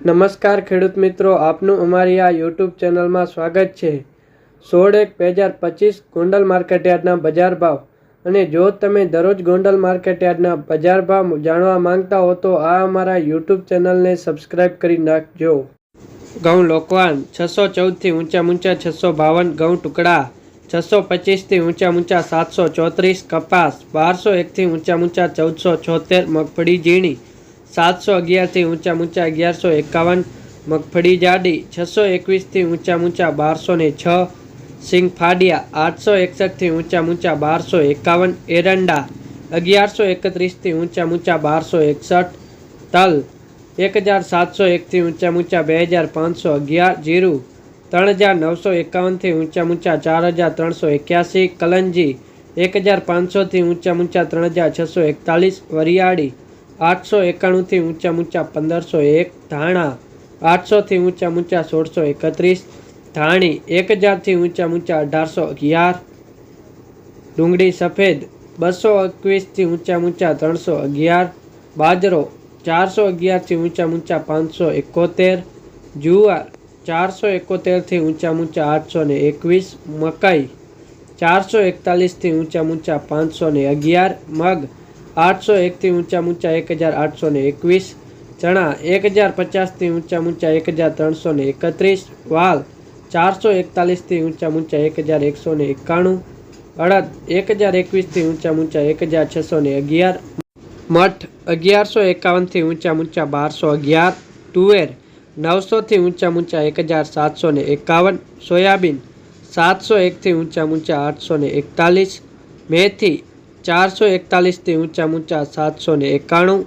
નમસ્કાર ખેડૂત મિત્રો, આપનું અમારી આ યુટ્યુબ ચેનલમાં સ્વાગત છે. સોળ એક બે હજાર પચીસ ગોંડલ માર્કેટયાર્ડના બજાર ભાવ અને જો તમે દરરોજ ગોંડલ માર્કેટયાર્ડના બજાર ભાવ જાણવા માંગતા હો તો આ અમારા યુટ્યુબ ચેનલને સબસ્ક્રાઈબ કરી નાખજો. ઘઉં લોકવાન છસો ચૌદથી ઊંચા ઊંચા છસો બાવન, ઘઉં ટુકડા છસો પચીસથી ઊંચા ઊંચા સાતસો ચોત્રીસ, કપાસ બારસો એકથી ઊંચા ઊંચા ચૌદસો છોતેર, મગફળી, ઝીણી સાતસો અગિયારથી ઊંચા ઊંચા અગિયારસો એકાવન મગફળી જાડી છસો એકવીસથી ઊંચા ઊંચા બારસો ને છ સિંગ ફાડિયા આઠસો એકસઠથી ઊંચા ઊંચા બારસો એકાવન એરંડા અગિયારસો એકત્રીસથી ઊંચા ઊંચા બારસો એકસઠ તલ એક હજાર સાતસો એકથી ઊંચા ઊંચા બે હજાર પાંચસો અગિયાર જીરું ત્રણ હજાર નવસો એકાવનથી ઊંચા ઊંચા ચાર હજાર ત્રણસો એક્યાસી કલંજી એક હજાર પાંચસોથી ઊંચા ઊંચા ત્રણ હજાર છસો એકતાલીસ વરિયાળી આઠસો એકાણુંથી ઊંચા ઊંચા પંદરસો એક, ધાણા આઠસોથી ઊંચા ઊંચા સોળસો એકત્રીસ, ધાણી એક હજારથી ઊંચા ઊંચા અઢારસો અગિયાર, ડુંગળી સફેદ બસો એકવીસથી ઊંચા ઊંચા ત્રણસો અગિયાર, બાજરો ચારસો અગિયારથી ઊંચા ઊંચા પાંચસો એકોતેર, જુવાર ચારસો એકોતેરથી ઊંચા ઊંચા આઠસો ને એકવીસ, મકાઈ ચારસો એકતાલીસથી ઊંચા ઊંચા પાંચસો ને અગિયાર, મગ આઠસો એકથી ઊંચા ઊંચા એક હજાર આઠસો ને એકવીસ ચણા એક હજાર પચાસથી ઊંચા ઊંચા એક હજાર ત્રણસો ને એકત્રીસ વાલ ચારસો એકતાલીસથી ઊંચા ઊંચા એક હજાર એકસો ને એકાણું અડદ એક હજાર એકવીસથી ઊંચા ઊંચા એક હજાર છસો ને અગિયાર મઠ અગિયારસો એકાવનથી ઊંચા ઊંચા બારસો અગિયાર તુવેર નવસોથી ઊંચા ઊંચા એક હજાર સાતસો ને એકાવન સોયાબીન સાતસો એકથી ઊંચા ઊંચા આઠસો ને એકતાલીસ મેથી ચારસો એકતાલીસથી ઊંચા ઊંચા સાતસો ને એકાણું.